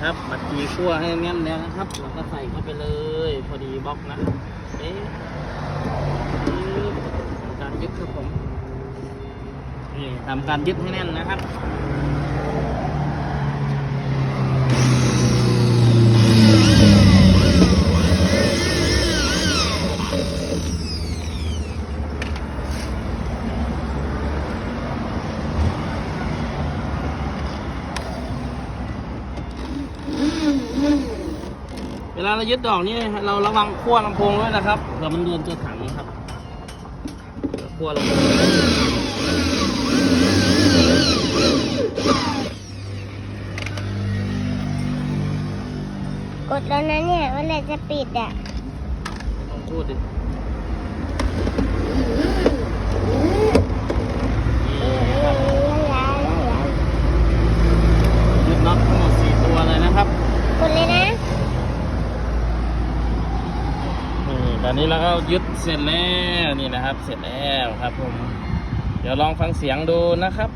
ครับบัดจีคั่วให้แน่นแล้วนะครับแล้วก็ใส่เข้าไปเลย พอดีบล็อกนะเอ๊ะการยึดครับผมนี่ทำการยึดให้แน่นนะครับ วลาเรายึดดอกนี่เราระวังขั้วลำโพงด้วยนะครับเผื่อมันโดนตัวถังครับขั้วลำโพงกดแล้วนะเนี่ยเมื่อไหรจะปิดอะต้องพูดดิยึดน็อตทั้งหมดสี่ตัวเลยนะครับ กดเลยนะ นี่ต อนนี้เราก็ยึดเสร็จแล้วนี่นะครับ เสร็จแล้วครับผม เดี๋ยวลองฟังเสียงดูนะครับ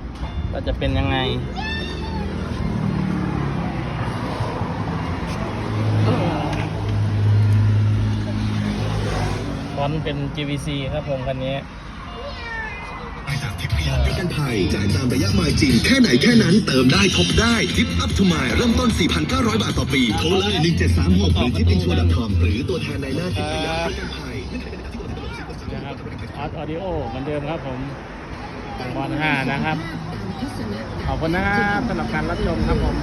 ว่าจะเป็นยังไงฟอนเป็น GVC ครับผมคันนี้ นภัยจ่ายตามระยะไมล์จริง แค่ไหนแค่นั้นเติมได้ทบได้ทิปอัพทูมายเริ่มต้น 4,900 บาทต่อปี โทรเลย1736 หรือทิปอินชัวร์ดอมหรือตัวแทนในหน้าทิพย์พยาประกันภัยนะครับออสออดิโอเหมือนเดิมครับผมบอลห้านะครับ ขอบคุณนะครับสำหรับการรับชมครับผม